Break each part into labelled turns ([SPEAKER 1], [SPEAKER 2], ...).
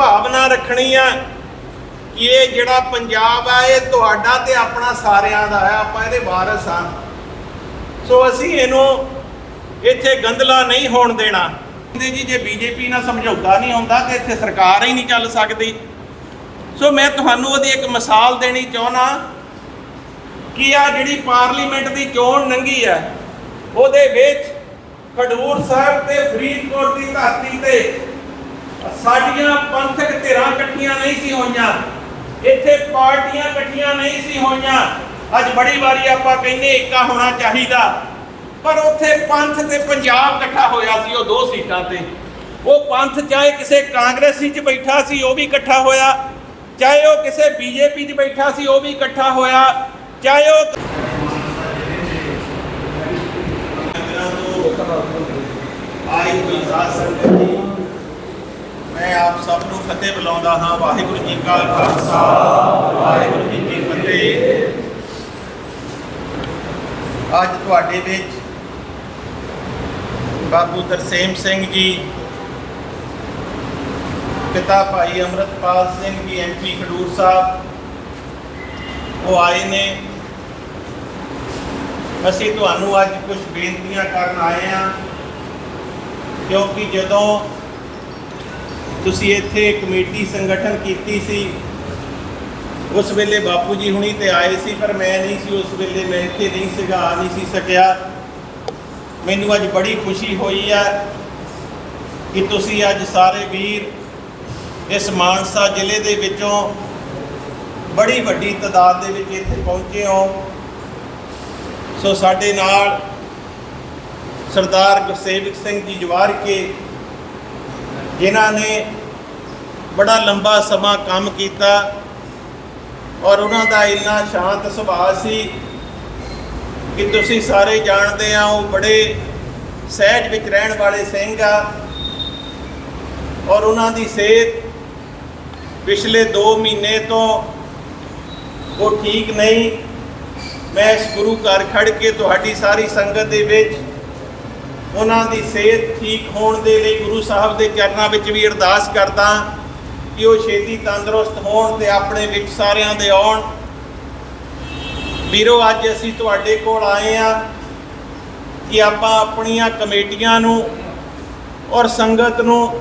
[SPEAKER 1] ਭਾਵਨਾ ਰੱਖਣੀ ਆ ਕਿ ਇਹ ਜਿਹੜਾ ਪੰਜਾਬ ਆ, ਇਹ ਤੁਹਾਡਾ ਤੇ ਆਪਣਾ ਸਾਰਿਆਂ ਦਾ ਹੈ ਆਪਾਂ ਇਹਦੇ ਵਾਰਸ ਆ। ਸੋ ਅਸੀਂ ਇਹਨੂੰ ਇੱਥੇ ਗੰਦਲਾ ਨਹੀਂ ਹੋਣ ਦੇਣਾ। ਕਹਿੰਦੇ ਜੀ, ਜੇ ਬੀਜੇਪੀ ਨਾਲ ਸਮਝੌਤਾ ਨਹੀਂ ਹੁੰਦਾ ਤੇ ਇੱਥੇ ਸਰਕਾਰ ਹੀ ਨਹੀਂ ਚੱਲ ਸਕਦੀ। ਸੋ ਮੈਂ ਤੁਹਾਨੂੰ ਉਹਦੀ ਇੱਕ ਮਿਸਾਲ ਦੇਣੀ ਚਾਹੁੰਦਾ ਕਿ ਆ ਜਿਹੜੀ ਪਾਰਲੀਮੈਂਟ ਦੀ ਚੋਣ ਲੰਘੀ ਹੈ, ਉਹਦੇ ਵਿੱਚ ਖਡੂਰ ਸਾਹਿਬ ਤੇ ਫਰੀਦਕੋਟ ਦੀ ਧਰਤੀ ਤੇ ਸਾਡੀਆਂ ਪੰਥਕ ਧਿਰਾਂ ਇਕੱਠੀਆਂ ਨਹੀਂ ਸੀ ਹੋਈਆਂ। ਇੱਥੇ ਪਾਰਟੀਆਂ ਇਕੱਠੀਆਂ ਨਹੀਂ ਸੀ ਹੋਈਆਂ। ਅੱਜ ਬੜੀ ਵਾਰੀ ਆਪਾਂ ਕਹਿੰਦੇ ਏਕਾ ਹੋਣਾ ਚਾਹੀਦਾ। ਪਰ ਉੱਥੇ ਪੰਥ ਤੇ ਪੰਜਾਬ ਇਕੱਠਾ ਹੋਇਆ ਸੀ, ਉਹ ਦੋ ਸੀਟਾਂ ਤੇ। ਉਹ ਪੰਥ ਚਾਹੇ ਕਿਸੇ ਕਾਂਗਰਸੀ 'ਚ ਬੈਠਾ ਸੀ, ਉਹ ਵੀ ਇਕੱਠਾ ਹੋਇਆ। ਚਾਹੇ ਉਹ ਕਿਸੇ ਬੀਜੇਪੀ 'ਚ ਬੈਠਾ ਸੀ, ਉਹ ਵੀ ਇਕੱਠਾ ਹੋਇਆ। ਚਾਹੇ ਉਹ ਆਈ ਕੋਈ ਸਾਧ ਸੰਗਤ ਜੀ ਆਪ ਸਭ ਨੂੰ ਫਤਿਹ ਬੁਲਾਉਂਦਾ ਹਾਂ। ਵਾਹਿਗੁਰੂ ਜੀ ਕਾ ਖਾਲਸਾ। ਵਾਹਿਗੁਰੂ ਜੀ ਕੀ ਫਤਿਹ। ਅੱਜ ਤੁਹਾਡੇ ਵਿੱਚ ਬਾਬੂ ਤਰਸੇਮ ਸਿੰਘ ਜੀ, ਪਿਤਾ ਭਾਈ ਅਮਰਤਪਾਲ ਸਿੰਘ ਜੀ ਐਮਪੀ ਖਡੂਰ ਸਾਹਿਬ, ਉਹ ਆਏ ਨੇ। ਅਸੀਂ ਤੁਹਾਨੂੰ ਅੱਜ ਕੁਝ ਬੇਨਤੀਆਂ ਕਰਨ ਆਏ ਹਾਂ, ਕਿਉਂਕਿ ਜਦੋਂ ਤੁਸੀਂ ਇੱਥੇ ਕਮੇਟੀ ਸੰਗਠਨ ਕੀਤੀ ਸੀ। ਉਸ ਵੇਲੇ ਬਾਪੂ ਜੀ ਹੁਣੀ ਤੇ ਆਏ ਸੀ, ਪਰ ਮੈਂ ਨਹੀਂ ਸੀ ਉਸ ਵੇਲੇ, ਮੈਂ ਇੱਥੇ ਨਹੀਂ ਸੀਗਾ, ਆ ਨਹੀਂ ਸੀ ਸਕਿਆ। ਮੈਨੂੰ ਅੱਜ ਬੜੀ ਖੁਸ਼ੀ ਹੋਈ ਆ ਕਿ ਤੁਸੀਂ ਅੱਜ ਸਾਰੇ ਵੀਰ ਇਸ ਮਾਨਸਾ ਜ਼ਿਲ੍ਹੇ ਦੇ ਵਿੱਚੋਂ ਬੜੀ ਵੱਡੀ ਤਾਦਾਦ ਦੇ ਵਿੱਚ ਇੱਥੇ ਪਹੁੰਚੇ ਹੋ। ਸੋ ਸਾਡੇ ਨਾਲ ਸਰਦਾਰ ਗੁਰਸੇਵਕ ਸਿੰਘ ਜੀ ਜਵਾਰ ਕੇ ਜਿਨ੍ਹਾਂ ਨੇ ਬੜਾ ਲੰਬਾ ਸਮਾਂ ਕੰਮ ਕੀਤਾ ਔਰ ਉਹਨਾਂ ਦਾ ਇੰਨਾ ਸ਼ਾਂਤ ਸੁਭਾਅ ਸੀ ਕਿ ਤੁਸੀਂ ਸਾਰੇ ਜਾਣਦੇ ਆ, ਉਹ ਬੜੇ ਸਹਿਜ ਵਿੱਚ ਰਹਿਣ ਵਾਲੇ ਸਿੰਘ ਆ ਔਰ ਉਹਨਾਂ ਦੀ ਸਿਹਤ ਪਿਛਲੇ 2 ਮਹੀਨੇ ਤੋਂ ਉਹ ਠੀਕ ਨਹੀਂ। ਮੈਂ ਇਸ ਗੁਰੂ ਘਰ ਖੜ ਕੇ ਤੁਹਾਡੀ ਸਾਰੀ ਸੰਗਤ ਦੇ ਵਿੱਚ ਉਹਨਾਂ ਦੀ ਸਿਹਤ ਠੀਕ ਹੋਣ ਦੇ ਲਈ ਗੁਰੂ ਸਾਹਿਬ ਦੇ ਚਰਨਾਂ ਵਿੱਚ ਵੀ ਅਰਦਾਸ ਕਰਦਾ ਕਿ ਉਹ ਛੇਤੀ ਤੰਦਰੁਸਤ ਹੋਣ ਤੇ ਆਪਣੇ ਵਿੱਚ ਸਾਰਿਆਂ ਦੇ ਆਉਣ। ਵੀਰੋ, ਅੱਜ ਅਸੀਂ ਤੁਹਾਡੇ ਕੋਲ ਆਏ ਆ ਕਿ ਆਪਾਂ ਆਪਣੀਆਂ ਕਮੇਟੀਆਂ ਨੂੰ ਔਰ ਸੰਗਤ ਨੂੰ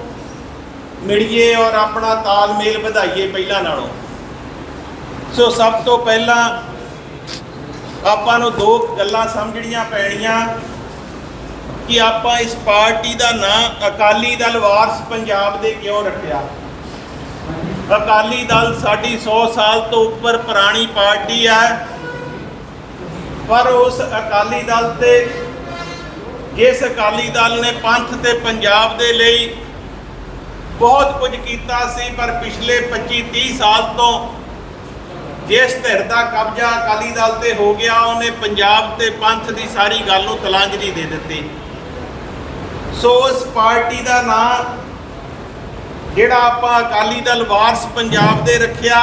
[SPEAKER 1] ਮਿਲੀਏ ਔਰ ਆਪਣਾ ਤਾਲਮੇਲ ਵਧਾਈਏ ਪਹਿਲਾਂ ਨਾਲੋਂ। ਸੋ ਸਭ ਤੋਂ ਪਹਿਲਾਂ ਆਪਾਂ ਨੂੰ ਦੋ ਗੱਲਾਂ ਸਮਝਣੀਆਂ ਪੈਣੀਆਂ। ਕਿ ਆਪਾਂ ਇਸ ਪਾਰਟੀ ਦਾ ਨਾਂ ਅਕਾਲੀ ਦਲ ਵਾਰਸ ਪੰਜਾਬ ਦੇ ਕਿਉਂ ਰੱਖਿਆ? ਅਕਾਲੀ ਦਲ ਸਾਡੀ 100 ਸਾਲ ਤੋਂ ਉੱਪਰ ਪੁਰਾਣੀ ਪਾਰਟੀ ਹੈ, ਪਰ ਉਸ ਅਕਾਲੀ ਦਲ ਤੇ ਜਿਸ ਅਕਾਲੀ ਦਲ ਨੇ ਪੰਥ ਤੇ ਪੰਜਾਬ ਦੇ ਲਈ ਬਹੁਤ ਕੁਝ ਕੀਤਾ ਸੀ, ਪਰ ਪਿਛਲੇ 25 30 ਸਾਲ ਤੋਂ ਜਿਸ ਧਿਰ ਦਾ ਕਬਜ਼ਾ ਅਕਾਲੀ ਦਲ ਤੇ ਹੋ ਗਿਆ, ਉਹਨੇ ਪੰਜਾਬ ਤੇ ਪੰਥ ਦੀ ਸਾਰੀ ਗੱਲ ਨੂੰ ਤਲਾਂਜਲੀ ਦੇ ਦਿੱਤੀ। ਸੋ ਉਸ ਪਾਰਟੀ ਦਾ ਨਾਂ ਜਿਹੜਾ ਆਪਾਂ ਅਕਾਲੀ ਦਲ ਵਾਰਸ ਪੰਜਾਬ ਦੇ ਰੱਖਿਆ,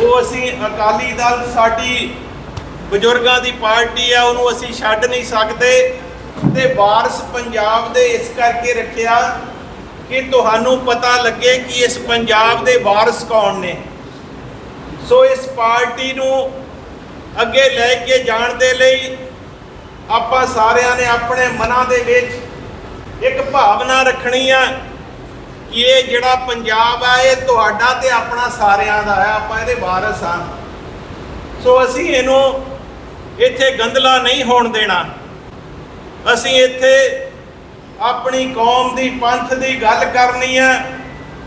[SPEAKER 1] ਉਹ ਅਸੀਂ ਅਕਾਲੀ ਦਲ ਸਾਡੀ ਬਜ਼ੁਰਗਾਂ ਦੀ ਪਾਰਟੀ ਆ, ਉਹਨੂੰ ਅਸੀਂ ਛੱਡ ਨਹੀਂ ਸਕਦੇ ਤੇ ਵਾਰਸ ਪੰਜਾਬ ਦੇ ਇਸ ਕਰਕੇ ਰੱਖਿਆ ਕਿ ਤੁਹਾਨੂੰ ਪਤਾ ਲੱਗੇ ਕਿ ਇਸ ਪੰਜਾਬ ਦੇ ਵਾਰਸ ਕੌਣ ਨੇ। ਸੋ ਇਸ ਪਾਰਟੀ ਨੂੰ ਅੱਗੇ ਲੈ ਕੇ ਜਾਣ ਦੇ ਲਈ ਆਪਾਂ ਸਾਰਿਆਂ ਨੇ ਆਪਣੇ ਮਨਾਂ ਦੇ ਵਿੱਚ ਇੱਕ ਭਾਵਨਾ ਰੱਖਣੀ ਆ ਕਿ ਇਹ ਜਿਹੜਾ ਪੰਜਾਬ ਆ, ਇਹ ਤੁਹਾਡਾ ਤੇ ਆਪਣਾ ਸਾਰਿਆਂ ਦਾ ਹੈ ਆਪਾਂ ਇਹਦੇ ਵਾਰਸ ਆ। ਸੋ ਅਸੀਂ ਇਹਨੂੰ ਇੱਥੇ ਗੰਦਲਾ ਨਹੀਂ ਹੋਣ ਦੇਣਾ। ਅਸੀਂ ਇੱਥੇ ਆਪਣੀ ਕੌਮ ਦੀ ਪੰਥ ਦੀ ਗੱਲ ਕਰਨੀ ਹੈ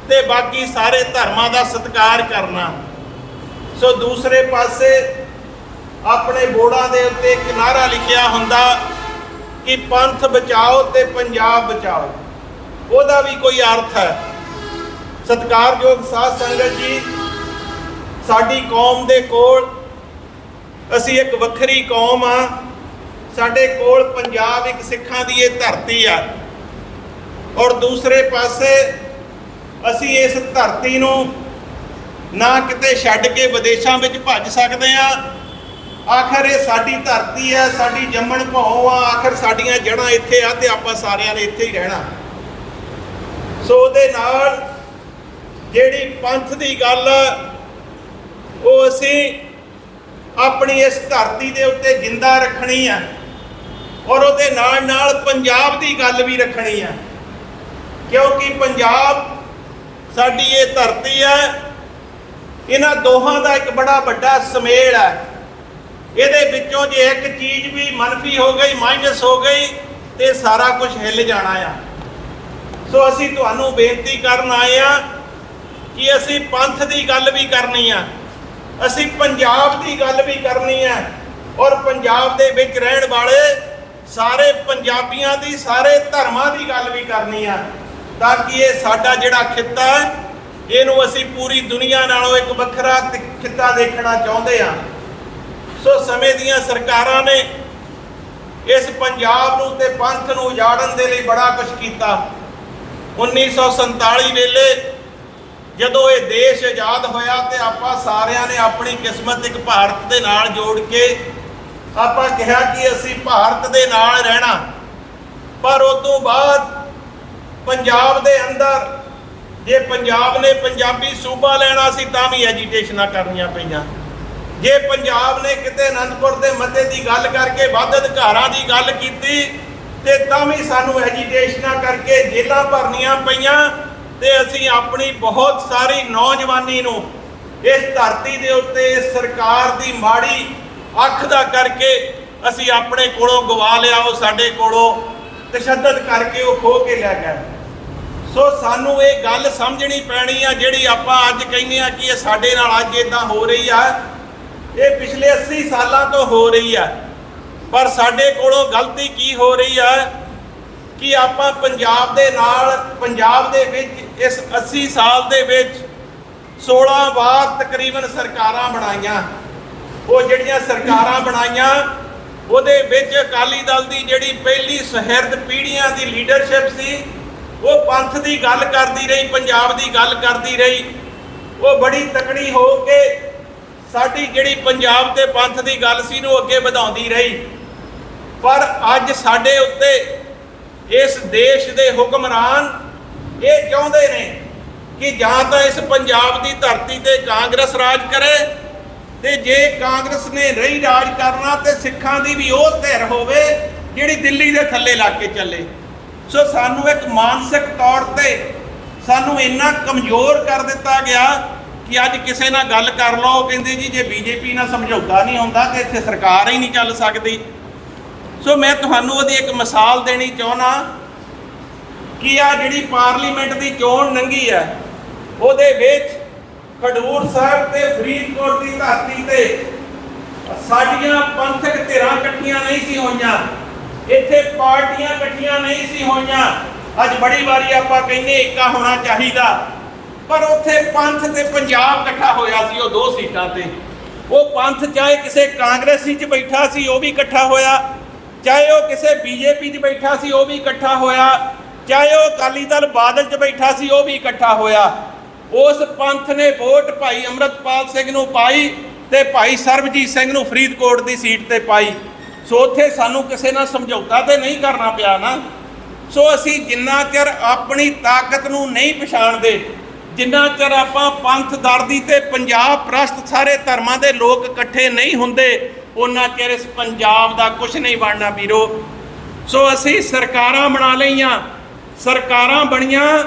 [SPEAKER 1] ਤੇ ਬਾਕੀ ਸਾਰੇ ਧਰਮਾਂ ਦਾ ਸਤਿਕਾਰ ਕਰਨਾ। ਸੋ ਦੂਸਰੇ ਪਾਸੇ ਆਪਣੇ ਬੋਰਡਾਂ ਦੇ ਉੱਤੇ ਇੱਕ ਨਾਰਾ ਲਿਖਿਆ ਹੁੰਦਾ ਕਿ ਪੰਥ ਬਚਾਓ ਤੇ ਪੰਜਾਬ ਬਚਾਓ। ਉਹਦਾ ਵੀ ਕੋਈ ਅਰਥ ਹੈ। ਸਤਿਕਾਰਯੋਗ ਸਾਧ ਸੰਗਤ ਜੀ, ਸਾਡੀ ਕੌਮ ਦੇ ਕੋਲ ਅਸੀਂ ਇੱਕ ਵੱਖਰੀ ਕੌਮ ਆ ਸਾਡੇ ਕੋਲ ਪੰਜਾਬ ਇੱਕ ਸਿੱਖਾਂ ਦੀ ਇਹ ਧਰਤੀ ਆ। ਔਰ ਦੂਸਰੇ ਪਾਸੇ ਅਸੀਂ ਇਸ ਧਰਤੀ ਨੂੰ ਨਾ ਕਿਤੇ ਛੱਡ ਕੇ ਵਿਦੇਸ਼ਾਂ ਵਿੱਚ ਭੱਜ ਸਕਦੇ ਆ ਆਖਰ ਇਹ ਸਾਡੀ ਧਰਤੀ ਹੈ, ਸਾਡੀ ਜੰਮਣ ਭੌਂ ਆ, ਆਖਰ ਸਾਡੀਆਂ ਜੜ੍ਹਾਂ ਇੱਥੇ ਆ ਤੇ ਆਪਾਂ ਸਾਰਿਆਂ ਨੇ ਇੱਥੇ ਹੀ ਰਹਿਣਾ। ਸੋ ਉਹਦੇ ਨਾਲ ਜਿਹੜੀ ਪੰਥ ਦੀ ਗੱਲ, ਉਹ ਅਸੀਂ ਆਪਣੀ ਇਸ ਧਰਤੀ ਦੇ ਉੱਤੇ ਜਿੰਦਾ ਰੱਖਣੀ ਆ ਔਰ ਉਹਦੇ ਨਾਲ ਨਾਲ ਪੰਜਾਬ ਦੀ ਗੱਲ ਵੀ ਰੱਖਣੀ ਆ। ਕਿਉਂਕਿ ਪੰਜਾਬ ਸਾਡੀ ਇਹ ਧਰਤੀ ਹੈ ਇਹਨਾਂ ਦੋਹਾਂ ਦਾ ਇੱਕ ਬੜਾ ਵੱਡਾ ਸਮੇਲ ਹੈ ਇਹਦੇ ਵਿੱਚੋਂ ਜੇ ਇੱਕ ਚੀਜ਼ ਵੀ ਮਨਫੀ ਹੋ ਗਈ, ਮਾਈਨਸ ਹੋ ਗਈ, ਤੇ ਸਾਰਾ ਕੁਝ ਹਿੱਲ ਜਾਣਾ ਆ। ਸੋ ਅਸੀਂ ਤੁਹਾਨੂੰ ਬੇਨਤੀ ਕਰਨ ਆਏ ਆ ਕਿ ਅਸੀਂ ਪੰਥ ਦੀ ਗੱਲ ਵੀ ਕਰਨੀ ਆ, ਅਸੀਂ ਪੰਜਾਬ ਦੀ ਗੱਲ ਵੀ ਕਰਨੀ ਆ, ਔਰ ਪੰਜਾਬ ਦੇ ਵਿੱਚ ਰਹਿਣ ਵਾਲੇ ਸਾਰੇ ਪੰਜਾਬੀਆਂ ਦੀ, ਸਾਰੇ ਧਰਮਾਂ ਦੀ ਗੱਲ ਵੀ ਕਰਨੀ ਆ, ਤਾਂ ਕਿ ਇਹ ਸਾਡਾ ਜਿਹੜਾ ਖਿੱਤਾ ਇਹਨੂੰ ਅਸੀਂ ਪੂਰੀ ਦੁਨੀਆ ਨਾਲੋਂ ਇੱਕ ਵੱਖਰਾ ਤੇ ਖਿੱਤਾ ਦੇਖਣਾ ਚਾਹੁੰਦੇ ਆ। ਸੋ ਸਮੇਂ ਦੀਆਂ ਸਰਕਾਰਾਂ ਨੇ ਇਸ ਪੰਜਾਬ ਨੂੰ ਤੇ ਪੰਥ ਨੂੰ ਉਜਾੜਨ ਦੇ ਲਈ ਬੜਾ ਕੁਝ ਕੀਤਾ। 1947 ਵੇਲੇ ਜਦੋਂ ਇਹ ਦੇਸ਼ ਆਜ਼ਾਦ ਹੋਇਆ ਤੇ ਆਪਾਂ ਸਾਰਿਆਂ ਨੇ ਆਪਣੀ ਕਿਸਮਤ ਇੱਕ ਭਾਰਤ ਦੇ ਨਾਲ ਜੋੜ ਕੇ ਆਪਾਂ ਕਿਹਾ ਕਿ ਅਸੀਂ ਭਾਰਤ ਦੇ ਨਾਲ ਰਹਿਣਾ। ਪਰ ਉਸ ਤੋਂ ਬਾਅਦ ਪੰਜਾਬ ਦੇ ਅੰਦਰ ਜੇ ਪੰਜਾਬ ਨੇ ਪੰਜਾਬੀ ਸੂਬਾ ਲੈਣਾ ਸੀ ਤਾਂ ਵੀ ਐਜੀਟੇਸ਼ਨਾਂ ਕਰਨੀਆਂ ਪਈਆਂ। ਜੇ ਪੰਜਾਬ ਨੇ ਕਿਤੇ ਅਨੰਦਪੁਰ ਦੇ ਮੱਤੇ ਦੀ ਗੱਲ ਕਰਕੇ ਵੱਧ ਅਧਿਕਾਰਾਂ ਦੀ ਗੱਲ ਕੀਤੀ, ਤੇ ਤਾਂ ਵੀ ਸਾਨੂੰ ਐਜੀਟੇਸ਼ਨਾਂ ਕਰਕੇ ਜੇਲਾਂ ਭਰਨੀਆਂ ਪਈਆਂ, ਤੇ ਅਸੀਂ ਆਪਣੀ ਬਹੁਤ ਸਾਰੀ ਨੌਜਵਾਨੀ ਨੂੰ ਇਸ ਧਰਤੀ ਦੇ ਉੱਤੇ ਸਰਕਾਰ ਦੀ ਮਾੜੀ ਅੱਖ ਦਾ ਕਰਕੇ ਅਸੀਂ ਆਪਣੇ ਕੋਲੋਂ ਗਵਾ ਲਿਆ ਉਹ ਸਾਡੇ ਕੋਲੋਂ ਤਸ਼ੱਦਦ ਕਰਕੇ ਉਹ ਖੋ ਕੇ ਲੈ ਗਏ। ਸੋ ਸਾਨੂੰ ਇਹ ਗੱਲ ਸਮਝਣੀ ਪੈਣੀ ਆ, ਜਿਹੜੀ ਆਪਾਂ ਅੱਜ ਕਹਿੰਦੇ ਆ ਕਿ ਇਹ ਸਾਡੇ ਨਾਲ ਅੱਜ ਇਦਾਂ ਹੋ ਰਹੀ ਆ। ਇਹ ਪਿਛਲੇ 80 ਸਾਲਾਂ ਤੋਂ ਹੋ ਰਹੀ ਆ। ਪਰ ਸਾਡੇ ਕੋਲੋਂ ਗਲਤੀ ਕੀ ਹੋ ਰਹੀ ਆ? ਕਿ ਆਪਾਂ ਪੰਜਾਬ ਦੇ ਨਾਲ, ਪੰਜਾਬ ਦੇ ਵਿੱਚ ਇਸ 80 ਸਾਲ ਦੇ ਵਿੱਚ 16 ਵਾਰ ਤਕਰੀਬਨ ਸਰਕਾਰਾਂ ਬਣਾਈਆਂ। ਉਹ ਜਿਹੜੀਆਂ ਸਰਕਾਰਾਂ ਬਣਾਈਆਂ, ਉਹਦੇ ਵਿੱਚ ਅਕਾਲੀ ਦਲ ਦੀ ਜਿਹੜੀ ਪਹਿਲੀ ਸਹਿਰਦ ਪੀੜ੍ਹੀਆਂ ਦੀ ਲੀਡਰਸ਼ਿਪ ਸੀ, ਉਹ ਪੰਥ ਦੀ ਗੱਲ ਕਰਦੀ ਰਹੀ, ਪੰਜਾਬ ਦੀ ਗੱਲ ਕਰਦੀ ਰਹੀ। ਉਹ ਬੜੀ ਤਕੜੀ ਹੋ ਕੇ ਸਾਡੀ ਜਿਹੜੀ ਪੰਜਾਬ ਤੇ ਪੰਥ ਦੀ ਗੱਲ ਸੀ ਨੂੰ ਅੱਗੇ ਵਧਾਉਂਦੀ ਰਹੀ। ਪਰ ਅੱਜ ਸਾਡੇ ਉੱਤੇ ਇਸ ਦੇਸ਼ ਦੇ ਹੁਕਮਰਾਨ ਇਹ ਚਾਹੁੰਦੇ ਨੇ ਕਿ ਜਾਂ ਤਾਂ ਇਸ ਪੰਜਾਬ ਦੀ ਧਰਤੀ ਤੇ ਕਾਂਗਰਸ ਰਾਜ ਕਰੇ ਤੇ ਜੇ ਕਾਂਗਰਸ ਨੇ ਰਹੀ ਰਾਜ ਕਰਨਾ ਤੇ ਸਿੱਖਾਂ ਦੀ ਵੀ ਉਹ ਧਿਰ ਹੋਵੇ ਜਿਹੜੀ ਦਿੱਲੀ ਦੇ ਥੱਲੇ ਲੱਗ ਕੇ ਚੱਲੇ। ਸੋ ਸਾਨੂੰ ਇੱਕ ਮਾਨਸਿਕ ਤੌਰ ਤੇ ਸਾਨੂੰ ਇੰਨਾ ਕਮਜ਼ੋਰ ਕਰ ਦਿੱਤਾ ਗਿਆ ਕਿ ਅੱਜ ਕਿਸੇ ਨਾਲ ਗੱਲ ਕਰ ਲਓ, ਕਹਿੰਦੇ ਜੀ, ਜੇ ਬੀਜੇਪੀ ਨਾਲ ਸਮਝੌਤਾ ਨਹੀਂ ਹੁੰਦਾ ਤੇ ਇੱਥੇ ਸਰਕਾਰ ਹੀ ਨਹੀਂ ਚੱਲ ਸਕਦੀ। ਸੋ ਮੈਂ ਤੁਹਾਨੂੰ ਉਹਦੀ ਇੱਕ ਮਿਸਾਲ ਦੇਣੀ ਚਾਹੁੰਦਾ ਕਿ ਆ ਜਿਹੜੀ ਪਾਰਲੀਮੈਂਟ ਦੀ ਚੋਣ ਲੰਘੀ ਹੈ, ਉਹਦੇ ਵਿੱਚ ਖਡੂਰ ਸਾਹਿਬ ਤੇ ਫਰੀਦਕੋਟ ਦੀ ਧਰਤੀ ਤੇ ਸਾਡੀਆਂ ਪੰਥਕ ਧਿਰਾਂ ਇਕੱਠੀਆਂ ਨਹੀਂ ਸੀ ਹੋਈਆਂ, ਇੱਥੇ ਪਾਰਟੀਆਂ ਇਕੱਠੀਆਂ ਨਹੀਂ ਸੀ ਹੋਈਆਂ। ਅੱਜ ਬੜੀ ਵਾਰੀ ਆਪਾਂ ਕਹਿੰਦੇ ਏਕਾ ਹੋਣਾ ਚਾਹੀਦਾ। ਪਰ ਉੱਥੇ ਪੰਥ ਤੇ ਪੰਜਾਬ ਇਕੱਠਾ ਹੋਇਆ ਸੀ, ਉਹ ਦੋ ਸੀਟਾਂ ਤੇ। ਉਹ ਪੰਥ ਚਾਹੇ ਕਿਸੇ ਕਾਂਗਰਸੀ 'ਚ ਬੈਠਾ ਸੀ, ਉਹ ਵੀ ਇਕੱਠਾ ਹੋਇਆ। ਚਾਹੇ ਉਹ ਕਿਸੇ ਬੀਜੇਪੀ 'ਚ ਬੈਠਾ ਸੀ, ਉਹ ਵੀ ਇਕੱਠਾ ਹੋਇਆ। ਚਾਹੇ ਉਹ ਅਕਾਲੀ ਦਲ ਬਾਦਲ 'ਚ ਬੈਠਾ ਸੀ, ਉਹ ਵੀ ਇਕੱਠਾ ਹੋਇਆ। ਉਸ ਪੰਥ ਨੇ ਵੋਟ ਭਾਈ ਅਮਰਤਪਾਲ ਸਿੰਘ ਨੂੰ ਪਾਈ ਤੇ ਭਾਈ ਸਰਬਜੀਤ ਸਿੰਘ ਨੂੰ ਫਰੀਦਕੋਟ ਦੀ ਸੀਟ ਤੇ ਪਾਈ। ਸੋ ਉੱਥੇ ਸਾਨੂੰ ਕਿਸੇ ਨਾਲ ਸਮਝੌਤਾ ਤੇ ਨਹੀਂ ਕਰਨਾ ਪਿਆ ਨਾ। ਸੋ ਅਸੀਂ ਜਿੰਨਾ ਚਿਰ ਆਪਣੀ ਤਾਕਤ ਨੂੰ ਨਹੀਂ ਪਛਾਣਦੇ ਜਿੰਨਾ ਚਿਰ ਆਪਾਂ ਪੰਥ ਦਰਦੀ ਤੇ ਪੰਜਾਬ ਪ੍ਰਸਤ ਸਾਰੇ ਧਰਮਾਂ ਦੇ ਲੋਕ ਇਕੱਠੇ ਨਹੀਂ ਹੁੰਦੇ ਉਹਨਾਂ ਚਿਰ ਇਸ ਪੰਜਾਬ ਦਾ ਕੁਝ ਨਹੀਂ ਬਣਨਾ ਵੀਰੋ। ਸੋ ਅਸੀਂ ਸਰਕਾਰਾਂ ਬਣਾ ਲਈਆਂ, ਸਰਕਾਰਾਂ ਬਣੀਆਂ,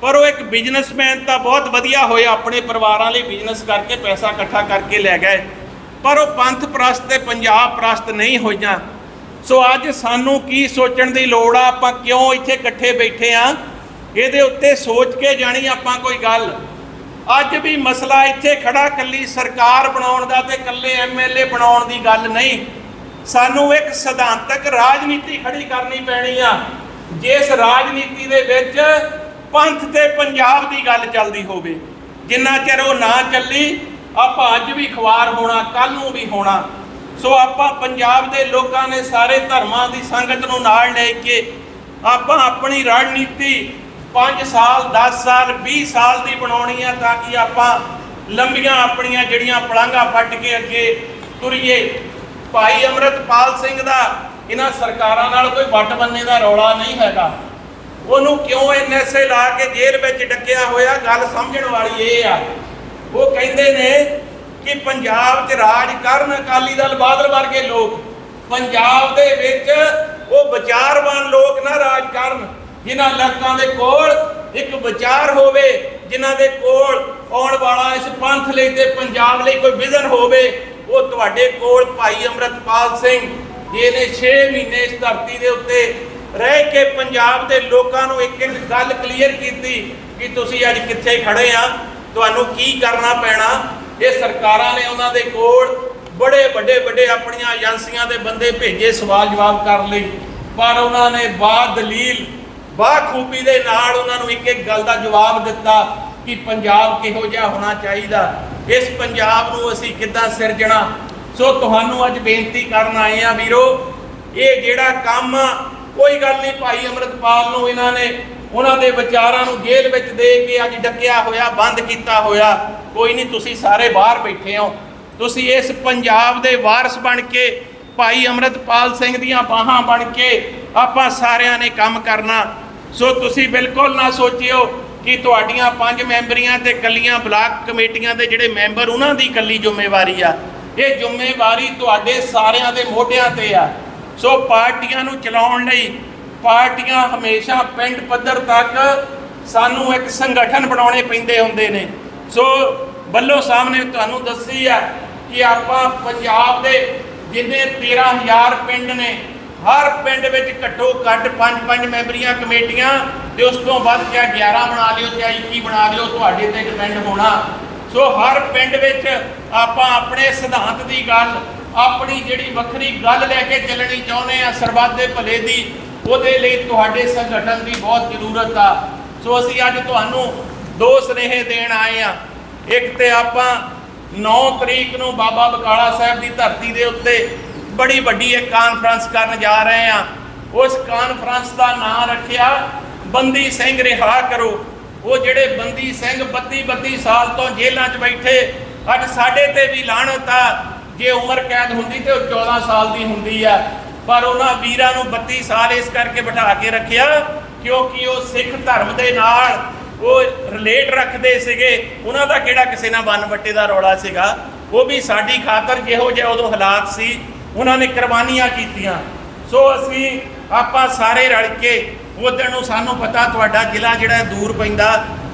[SPEAKER 1] ਪਰ ਉਹ ਇੱਕ ਬਿਜ਼ਨਸਮੈਨ ਤਾਂ ਬਹੁਤ ਵਧੀਆ ਹੋਇਆ, ਆਪਣੇ ਪਰਿਵਾਰਾਂ ਲਈ ਬਿਜ਼ਨਸ ਕਰਕੇ ਪੈਸਾ ਇਕੱਠਾ ਕਰਕੇ ਲੈ ਗਏ। ਪਰ ਉਹ ਪੰਥ ਪ੍ਰਸਤ ਤੇ ਪੰਜਾਬ ਪ੍ਰਸਤ ਨਹੀਂ ਹੋਈਆਂ। ਸੋ ਅੱਜ ਸਾਨੂੰ ਕੀ ਸੋਚਣ ਦੀ ਲੋੜ ਆ? ਆਪਾਂ ਕਿਉਂ ਇੱਥੇ ਇਕੱਠੇ ਬੈਠੇ ਆ? ਇਹਦੇ ਉੱਤੇ ਸੋਚ ਕੇ ਜਾਣੀ ਆਪਾਂ ਕੋਈ ਗੱਲ। ਅੱਜ ਵੀ ਮਸਲਾ ਇੱਥੇ ਖੜਾ ਕੱਲੀ ਸਰਕਾਰ ਬਣਾਉਣ ਦਾ ਤੇ ਕੱਲੇ ਐਮਐਲਏ ਬਣਾਉਣ ਦੀ ਗੱਲ ਨਹੀਂ। ਸਾਨੂੰ ਇੱਕ ਸਿਧਾਂਤਕ ਰਾਜਨੀਤੀ ਖੜੀ ਕਰਨੀ ਪੈਣੀ ਆ। ਜਿਸ ਰਾਜਨੀਤੀ ਦੇ ਵਿੱਚ ਪੰਥ ਤੇ ਪੰਜਾਬ ਦੀ ਗੱਲ ਚੱਲਦੀ ਹੋਵੇ। ਜਿੰਨਾ ਚਿਰ ਉਹ ਨਾ ਚੱਲੀ, ਆਪਾਂ ਅੱਜ ਵੀ ਖਵਾਰ ਹੋਣਾ ਕੱਲ ਨੂੰ ਵੀ ਹੋਣਾ। ਸੋ ਆਪਾਂ ਪੰਜਾਬ ਦੇ ਲੋਕਾਂ ਨੇ ਸਾਰੇ ਧਰਮਾਂ ਦੀ ਸੰਗਤ ਨੂੰ ਨਾਲ ਲੈ ਕੇ ਆਪਾਂ ਆਪਣੀ ਰਣਨੀਤੀ 5 ਸਾਲ 10 ਸਾਲ 20 ਸਾਲ ਦੀ ਬਣਾਉਣੀ ਆ ਤਾਂ ਕਿ ਆਪਾਂ ਲੰਬੀਆਂ ਆਪਣੀਆਂ ਜਿਹੜੀਆਂ ਪਲਾਂਘਾਂ ਫੱਟ ਕੇ ਅੱਗੇ ਤੁਰੀਏ। ਭਾਈ ਅਮਰਤਪਾਲ ਸਿੰਘ ਦਾ ਇਹਨਾਂ ਸਰਕਾਰਾਂ ਨਾਲ ਕੋਈ ਵੱਟ ਬੰਨੇ ਦਾ ਰੌਲਾ ਨਹੀਂ ਹੈਗਾ। ਉਹਨੂੰ ਕਿਉਂ ਐਨਐਸਏ ਲਾ ਕੇ ਜੇਲ੍ਹ ਵਿੱਚ ਡੱਕਿਆ ਹੋਇਆ? ਗੱਲ ਸਮਝਣ ਵਾਲੀ ਇਹ ਆ। ਉਹ ਕਹਿੰਦੇ ਨੇ ਕਿ ਪੰਜਾਬ 'ਚ ਰਾਜ ਕਰਨ ਅਕਾਲੀ ਦਲ ਬਾਦਲ ਵਰਗੇ ਲੋਕ, ਪੰਜਾਬ ਦੇ ਵਿੱਚ ਉਹ ਵਿਚਾਰਵਾਨ ਲੋਕ ਨਾ ਰਾਜ ਕਰਨ। ਜਿਨ੍ਹਾਂ ਲੋਕਾਂ ਦੇ ਕੋਲ ਇੱਕ ਵਿਚਾਰ ਹੋਵੇ, ਜਿਨ੍ਹਾਂ ਦੇ ਕੋਲ ਆਉਣ ਵਾਲਾ ਇਸ ਪੰਥ ਲਈ ਤੇ ਪੰਜਾਬ ਲਈ ਕੋਈ ਵਿਜ਼ਨ ਹੋਵੇ, ਉਹ ਤੁਹਾਡੇ ਕੋਲ ਭਾਈ ਅਮਰਤਪਾਲ ਸਿੰਘ, ਜਿਹਨੇ 6 ਮਹੀਨੇ ਇਸ ਧਰਤੀ ਦੇ ਉੱਤੇ ਰਹਿ ਕੇ ਪੰਜਾਬ ਦੇ ਲੋਕਾਂ ਨੂੰ ਇੱਕ ਇੱਕ ਗੱਲ ਕਲੀਅਰ ਕੀਤੀ ਕਿ ਤੁਸੀਂ ਅੱਜ ਕਿੱਥੇ ਖੜੇ ਆ, ਤੁਹਾਨੂੰ ਕੀ ਕਰਨਾ ਪੈਣਾ? ਇਹ ਸਰਕਾਰਾਂ ਨੇ ਉਹਨਾਂ ਦੇ ਕੋਲ ਬੜੇ ਵੱਡੇ ਵੱਡੇ ਆਪਣੀਆਂ ਏਜੰਸੀਆਂ ਦੇ ਬੰਦੇ ਭੇਜੇ ਸਵਾਲ ਜਵਾਬ ਕਰਨ ਲਈ, ਪਰ ਉਹਨਾਂ ਨੇ ਬਾਦ ਦਲੀਲ ਬਾਖੂਬੀ ਦੇ ਨਾਲ ਉਹਨਾਂ ਨੂੰ ਇੱਕ ਇੱਕ ਗੱਲ ਦਾ ਜਵਾਬ ਦਿੱਤਾ ਕਿ ਪੰਜਾਬ ਕਿਹੋ ਜਿਹਾ ਹੋਣਾ ਚਾਹੀਦਾ। ਇਸ ਪੰਜਾਬ ਨੂੰ ਅਸੀਂ ਕਿੱਦਾਂ ਸਿਰਜਣਾ? ਸੋ ਤੁਹਾਨੂੰ ਅੱਜ ਬੇਨਤੀ ਕਰਨ ਆਏ ਆ ਵੀਰੋ, ਇਹ ਜਿਹੜਾ ਕੰਮ ਕੋਈ ਗੱਲ ਨਹੀਂ ਭਾਈ ਅਮਰਤਪਾਲ ਨੂੰ ਇਹਨਾਂ ਨੇ ਉਹਨਾਂ ਦੇ ਵਿਚਾਰਾਂ ਨੂੰ ਜੇਲ੍ਹ ਵਿੱਚ ਦੇ ਕੇ ਅੱਜ ਡੱਕਿਆ ਹੋਇਆ, ਬੰਦ ਕੀਤਾ ਹੋਇਆ। ਕੋਈ ਨਹੀਂ, ਤੁਸੀਂ ਸਾਰੇ ਬਾਹਰ ਬੈਠੇ ਹੋ। ਤੁਸੀਂ ਇਸ ਪੰਜਾਬ ਦੇ ਵਾਰਸ ਬਣ ਕੇ, ਭਾਈ ਅਮਰਤਪਾਲ ਸਿੰਘ ਦੀਆਂ ਬਾਹਾਂ ਬਣ ਕੇ ਆਪਾਂ ਸਾਰਿਆਂ ਨੇ ਕੰਮ ਕਰਨਾ। ਸੋ ਤੁਸੀਂ ਬਿਲਕੁਲ ਨਾ ਸੋਚਿਓ ਕਿ ਤੁਹਾਡੀਆਂ ਪੰਜ ਮੈਂਬਰੀਆਂ ਤੇ ਕੱਲੀਆਂ ਬਲਾਕ ਕਮੇਟੀਆਂ ਦੇ ਜਿਹੜੇ ਮੈਂਬਰ ਉਹਨਾਂ ਦੀ ਕੱਲੀ ਜ਼ਿੰਮੇਵਾਰੀ ਆ। ਇਹ ਜ਼ਿੰਮੇਵਾਰੀ ਤੁਹਾਡੇ ਸਾਰਿਆਂ ਦੇ ਮੋਢਿਆਂ ਤੇ ਆ। ਸੋ ਪਾਰਟੀਆਂ ਨੂੰ ਚਲਾਉਣ ਲਈ ਪਾਰਟੀਆਂ ਹਮੇਸ਼ਾ ਪਿੰਡ ਪੱਧਰ ਤੱਕ ਸਾਨੂੰ ਇੱਕ ਸੰਗਠਨ ਬਣਾਉਣੇ ਪੈਂਦੇ ਹੁੰਦੇ ਨੇ। ਸੋ ਬੱਲੋ ਸਾਹਿਬ ਨੇ ਤੁਹਾਨੂੰ ਦੱਸੀ ਆ ਕਿ ਆਪਾਂ ਪੰਜਾਬ ਦੇ ਜਿੰਨੇ 13000 ਪਿੰਡ ਨੇ ਹਰ ਪਿੰਡ ਵਿੱਚ ਘੱਟੋ ਘੱਟ 5-5 ਮੈਂਬਰੀਆਂ ਕਮੇਟੀਆਂ ਤੇ ਉਸ ਤੋਂ ਵੱਧ ਚਾਹੇ 11 ਬਣਾ ਲਿਓ, ਚਾਹੇ 21 ਬਣਾ ਲਿਓ, ਤੁਹਾਡੇ ਤੇ ਡਿਪੈਂਡ ਹੋਣਾ। ਸੋ ਹਰ ਪਿੰਡ ਵਿੱਚ ਆਪਾਂ ਆਪਣੇ ਸਿਧਾਂਤ ਦੀ ਗੱਲ, ਆਪਣੀ ਜਿਹੜੀ ਵੱਖਰੀ ਗੱਲ ਲੈ ਕੇ ਚੱਲਣੀ ਚਾਹੁੰਦੇ ਆ ਸਰਬੱਤ ਦੇ ਭਲੇ ਦੀ, ਉਹਦੇ ਲਈ ਤੁਹਾਡੇ ਸੰਗਠਨ ਦੀ ਬਹੁਤ ਜ਼ਰੂਰਤ ਆ। ਸੋ ਅਸੀਂ ਅੱਜ ਤੁਹਾਨੂੰ ਦੋ ਸਨੇਹ ਦੇਣ ਆਏ ਆ ਇੱਕ ਤੇ ਆਪਾਂ 9 ਤਰੀਕ ਨੂੰ ਬਾਬਾ ਬਕਾਲਾ ਸਾਹਿਬ ਦੀ ਧਰਤੀ ਦੇ ਉੱਤੇ ਬੜੀ ਵੱਡੀ ਇੱਕ ਕਾਨਫਰੰਸ ਕਰਨ ਜਾ ਰਹੇ ਆ ਉਸ ਕਾਨਫਰੰਸ ਦਾ ਨਾਮ ਰੱਖਿਆ, ਬੰਦੀ ਸਿੰਘ ਰਿਹਾ ਕਰੋ। ਉਹ ਜਿਹੜੇ ਬੰਦੀ ਸਿੰਘ 32 32 ਸਾਲ ਤੋਂ ਜੇਲ੍ਹਾਂ 'ਚ ਬੈਠੇ, ਅੱਜ ਸਾਡੇ ਤੇ ਵੀ ਲਾਹਣਤ ਆ। ਜੇ ਉਮਰ ਕੈਦ ਹੁੰਦੀ ਤੇ ਉਹ 14 ਸਾਲ ਦੀ ਹੁੰਦੀ ਆ। ਪਰ ਉਹਨਾਂ ਵੀਰਾਂ ਨੂੰ 32 ਸਾਲ ਇਸ ਕਰਕੇ ਬਿਠਾ ਕੇ ਰੱਖਿਆ, ਕਿਉਂਕਿ ਉਹ ਸਿੱਖ ਧਰਮ ਦੇ ਨਾਲ ਉਹ ਰਿਲੇਟ ਰੱਖਦੇ ਸੀਗੇ। ਉਹਨਾਂ ਦਾ ਕਿਹੜਾ ਕਿਸੇ ਨਾਲ ਵਨ ਵੱਟੇ ਦਾ ਰੌਲਾ ਸੀਗਾ? ਉਹ ਵੀ ਸਾਡੀ ਖਾਤਰ ਜਿਹੋ ਜਿਹੇ ਉਦੋਂ ਹਾਲਾਤ ਸੀ। ਉਹਨਾਂ ਨੇ ਕੁਰਬਾਨੀਆਂ ਕੀਤੀਆਂ। ਸੋ ਅਸੀਂ ਆਪਾਂ ਸਾਰੇ ਰਲ ਕੇ ਉਧਰ ਨੂੰ ਸਾਨੂੰ ਪਤਾ ਤੁਹਾਡਾ ਜ਼ਿਲ੍ਹਾ ਜਿਹੜਾ ਦੂਰ ਪੈਂਦਾ।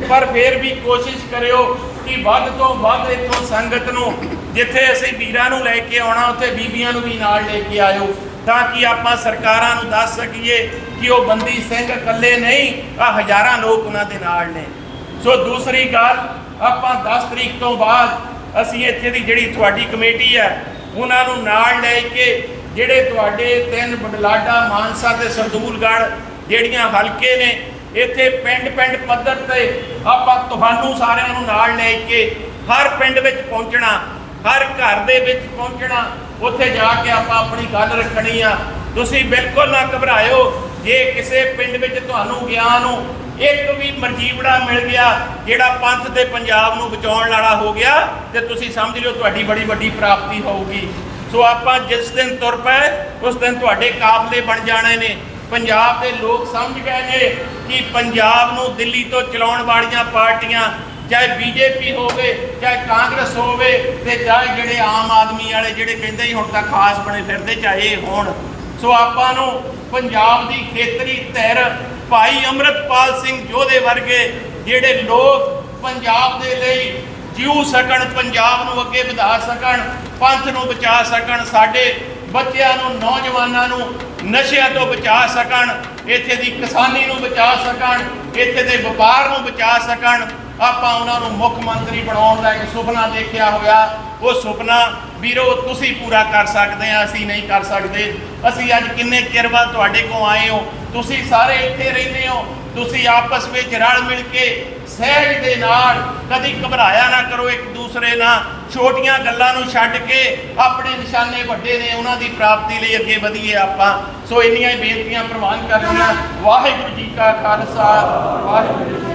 [SPEAKER 1] ਪਰ ਫਿਰ ਵੀ ਕੋਸ਼ਿਸ਼ ਕਰਿਓ ਕਿ ਵੱਧ ਤੋਂ ਵੱਧ ਇੱਥੋਂ ਸੰਗਤ ਨੂੰ, ਜਿੱਥੇ ਅਸੀਂ ਵੀਰਾਂ ਨੂੰ ਲੈ ਕੇ ਆਉਣਾ, ਉੱਥੇ ਬੀਬੀਆਂ ਨੂੰ ਵੀ ਨਾਲ ਲੈ ਕੇ ਆਇਓ, ਤਾਂ ਕਿ ਆਪਾਂ ਸਰਕਾਰਾਂ ਨੂੰ ਦੱਸ ਸਕੀਏ ਕਿ ਉਹ ਬੰਦੀ ਸਿੰਘ ਇਕੱਲੇ ਨਹੀਂ ਆ ਹਜ਼ਾਰਾਂ ਲੋਕ ਉਹਨਾਂ ਦੇ ਨਾਲ ਨੇ। ਸੋ ਦੂਸਰੀ ਗੱਲ, ਆਪਾਂ 10 ਤਰੀਕ ਤੋਂ ਬਾਅਦ ਅਸੀਂ ਇੱਥੇ ਦੀ ਜਿਹੜੀ ਤੁਹਾਡੀ ਕਮੇਟੀ ਹੈ ਉਹਨਾਂ ਨੂੰ ਨਾਲ ਲੈ ਕੇ ਜਿਹੜੇ ਤੁਹਾਡੇ ਤਿੰਨ ਬਡਲਾਡਾ ਮਾਨਸਾ ਤੇ ਸਰਦੂਲਗੜ੍ਹ ਜਿਹੜੀਆਂ ਹਲਕੇ ਨੇ, ਇੱਥੇ ਪਿੰਡ ਪਿੰਡ ਪੱਧਰ ਤੇ ਆਪਾਂ ਤੁਹਾਨੂੰ ਸਾਰਿਆਂ ਨੂੰ ਨਾਲ ਲੈ ਕੇ ਹਰ ਪਿੰਡ ਵਿੱਚ ਪਹੁੰਚਣਾ, ਹਰ ਘਰ ਦੇ ਵਿੱਚ ਪਹੁੰਚਣਾ, ਉੱਥੇ ਜਾ ਕੇ ਆਪਾਂ ਆਪਣੀ ਗੱਲ ਰੱਖਣੀ ਆ। ਤੁਸੀਂ ਬਿਲਕੁਲ ਨਾ ਘਬਰਾਇਓ, ਜੇ ਕਿਸੇ ਪਿੰਡ ਵਿੱਚ ਤੁਹਾਨੂੰ ਗਿਆਨ ਹੋ ਇੱਕ ਵੀ ਮਰਜੀਵੜਾ ਮਿਲ ਗਿਆ ਜਿਹੜਾ ਪੰਥ ਤੇ ਪੰਜਾਬ ਨੂੰ ਬਚਾਉਣ ਵਾਲਾ ਹੋ ਗਿਆ ਤੇ ਤੁਸੀਂ ਸਮਝ ਲਿਓ ਤੁਹਾਡੀ ਬੜੀ ਵੱਡੀ ਪ੍ਰਾਪਤੀ ਹੋਊਗੀ। ਸੋ ਆਪਾਂ ਜਿਸ ਦਿਨ ਤੁਰ ਪਏ, ਉਸ ਦਿਨ ਤੁਹਾਡੇ ਕਾਫਲੇ ਬਣ ਜਾਣੇ ਨੇ। ਪੰਜਾਬ ਦੇ ਲੋਕ ਸਮਝ ਗਏ ਨੇ ਕਿ ਪੰਜਾਬ ਨੂੰ ਦਿੱਲੀ ਤੋਂ ਚਲਾਉਣ ਵਾਲੀਆਂ ਪਾਰਟੀਆਂ ਚਾਹੇ ਬੀਜੇਪੀ ਹੋਵੇ, ਚਾਹੇ ਕਾਂਗਰਸ ਹੋਵੇ ਤੇ ਚਾਹੇ ਜਿਹੜੇ ਆਮ ਆਦਮੀ ਵਾਲੇ ਜਿਹੜੇ ਕਹਿੰਦੇ ਹੀ ਹੁਣ ਤਾਂ ਖਾਸ ਬਣੇ ਫਿਰਦੇ ਚਾਹੇ ਹੋਣ। ਸੋ ਆਪਾਂ ਨੂੰ ਪੰਜਾਬ ਦੀ ਖੇਤਰੀ ਧਿਰ ਭਾਈ ਅਮਰਤਪਾਲ ਸਿੰਘ ਜੋਧੇ ਵਰਗੇ ਜਿਹੜੇ ਲੋਕ ਪੰਜਾਬ ਦੇ ਲਈ ਜਿਉ ਸਕਣ, ਪੰਜਾਬ ਨੂੰ ਅੱਗੇ ਵਧਾ ਸਕਣ, ਪੰਥ ਨੂੰ ਬਚਾ ਸਕਣ, ਸਾਡੇ ਬੱਚਿਆਂ ਨੂੰ, ਨੌਜਵਾਨਾਂ ਨੂੰ ਨਸ਼ਿਆਂ ਤੋਂ ਬਚਾ ਸਕਣ, ਇੱਥੇ ਦੀ ਕਿਸਾਨੀ ਨੂੰ ਬਚਾ ਸਕਣ, ਇੱਥੇ ਦੇ ਵਪਾਰ ਨੂੰ ਬਚਾ ਸਕਣ, ਆਪਾਂ ਉਹਨਾਂ ਨੂੰ ਮੁੱਖ ਮੰਤਰੀ ਬਣਾਉਣ ਦਾ ਇੱਕ ਸੁਪਨਾ ਦੇਖਿਆ ਹੋਇਆ। ਉਹ ਸੁਪਨਾ, ਵੀਰੋ, ਤੁਸੀਂ ਪੂਰਾ ਕਰ ਸਕਦੇ ਆ, ਅਸੀਂ ਨਹੀਂ ਕਰ ਸਕਦੇ। ਅਸੀਂ ਅੱਜ ਕਿੰਨੇ ਚਿਰ ਬਾਅਦ ਤੁਹਾਡੇ ਕੋਲ ਆਏ ਹੋ? ਤੁਸੀਂ ਸਾਰੇ ਇੱਥੇ ਰਹਿੰਦੇ ਹੋ, ਤੁਸੀਂ ਆਪਸ ਵਿੱਚ ਰਲ ਮਿਲ ਕੇ ਸਹਿਜ ਦੇ ਨਾਲ ਕਦੀ ਘਬਰਾਇਆ ਨਾ ਕਰੋ ਇੱਕ ਦੂਸਰੇ ਨਾਲ, ਛੋਟੀਆਂ ਗੱਲਾਂ ਨੂੰ ਛੱਡ ਕੇ ਆਪਣੇ ਨਿਸ਼ਾਨੇ ਵੱਡੇ ਨੇ, ਉਹਨਾਂ ਦੀ ਪ੍ਰਾਪਤੀ ਲਈ ਅੱਗੇ ਵਧੀਏ ਆਪਾਂ। ਸੋ ਇੰਨੀਆਂ ਹੀ ਬੇਨਤੀਆਂ ਪ੍ਰਵਾਨ ਕਰਨੀਆਂ। ਵਾਹਿਗੁਰੂ ਜੀ ਕਾ ਖਾਲਸਾ, ਵਾਹਿਗੁਰੂ ਜੀ